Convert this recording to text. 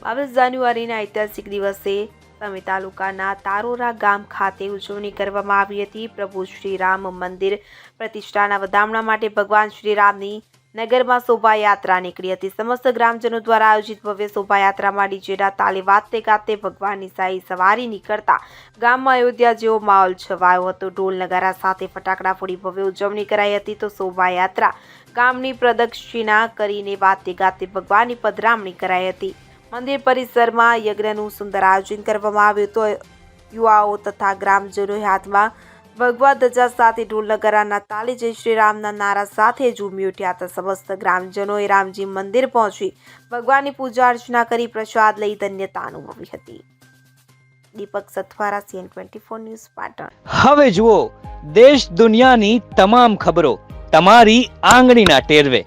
બાવીસ જાન્યુઆરીના ઐતિહાસિક દિવસે સમી તાલુકાના તારોરા ગામ ખાતે ઉજવણી કરવામાં આવી હતી. પ્રભુ શ્રી રામ મંદિર પ્રતિષ્ઠાના વધામણા માટે ભગવાન શ્રી રામની નગરમાં શોભાયાત્રા નીકળી હતી. સમસ્ત ગ્રામજનો દ્વારા આયોજિત ભવ્ય શોભાયાત્રામાં ડીજેના તાલે વાતે ગાતે ભગવાનની સાઈ સવારી નીકળતા ગામમાં અયોધ્યા જેવો માહોલ છવાયો હતો. ઢોલ નગારા સાથે ફટાકડા ફોડી ભવ્ય ઉજવણી કરાઈ હતી. તો શોભાયાત્રા ગામની પ્રદક્ષિણા કરીને વાતે ગાતે ભગવાનની પધરામણી કરાઈ હતી. મંદિર પરિસરમાં યજ્ઞનું સુંદર આયોજન કરવામાં આવ્યું તો યુવાઓ તથા ગ્રામજનોએ હાથમાં ભગવા ધજા સાથે ઢોલ નગારાના તાલે જય શ્રી રામના નારા સાથે ઝૂમી ઉઠ્યા હતા. સમસ્ત ગ્રામજનોએ રામજી મંદિર પહોંચી ભગવાનની પૂજા અર્ચના કરી પ્રસાદ લઈ ધન્યતા અનુભવી હતી. Deepak Sathvara CN twenty four news Patan. હવે જુઓ, દેશ દુનિયાની તમામ ખબરો તમારી આંગળીના ટેરવે.